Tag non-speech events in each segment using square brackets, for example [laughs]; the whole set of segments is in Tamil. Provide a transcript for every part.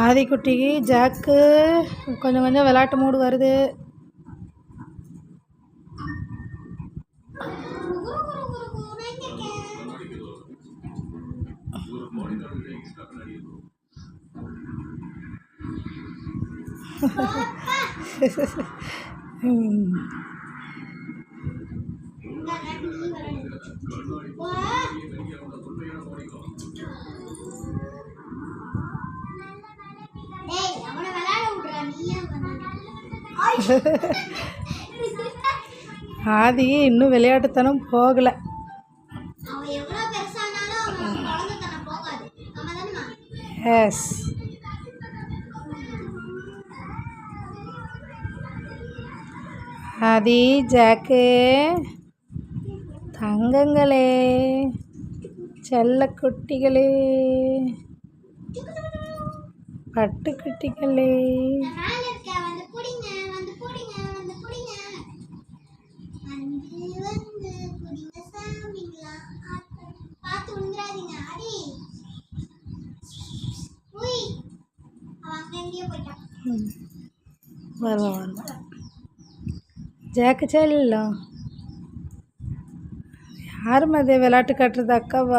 ஆதிக்குட்டிக்கு ஜாக்கு கொஞ்சம் கொஞ்சம் விளையாட்டு மூடு வருது [laughs] [laughs] [laughs] ம். ஆதி இன்னும் விளையாட்டுத்தனம் போகலை? எஸ் ஆதி ஜாக்கு தங்கங்களே செல்லக்குட்டிகளே பட்டுக்குட்டிகளே. పర్వాల ಜಾಕಚೆಲ್ಲ ಯಾರು ಮದುವೆ ಲಾಟ ಕಟ್ಟದಕ್ಕವ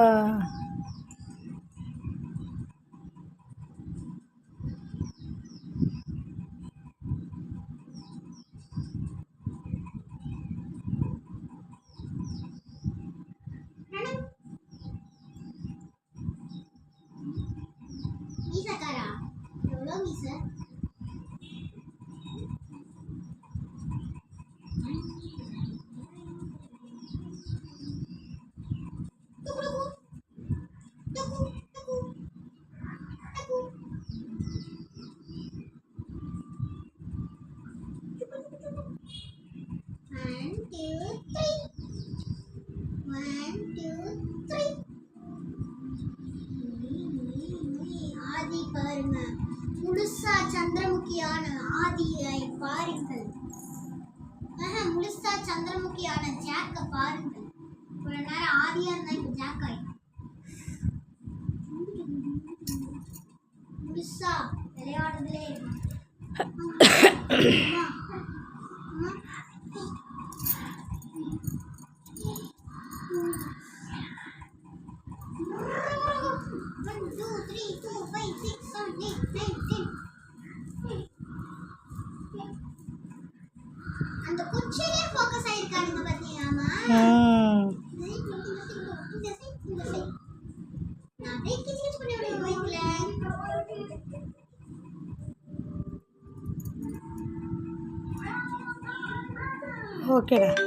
பாருங்க. முழுசா சந்திரமுகியான ஆதியை பாருங்கள். ஆஹா, முழுசா சந்திரமுகியான ஜாக்க பாருங்கள். ஒரு நேரம் ஆதியா இருந்தா இப்ப ஜாக் ஆயிடும். முழுசா விளையாடுறதுலே Ah. Okay.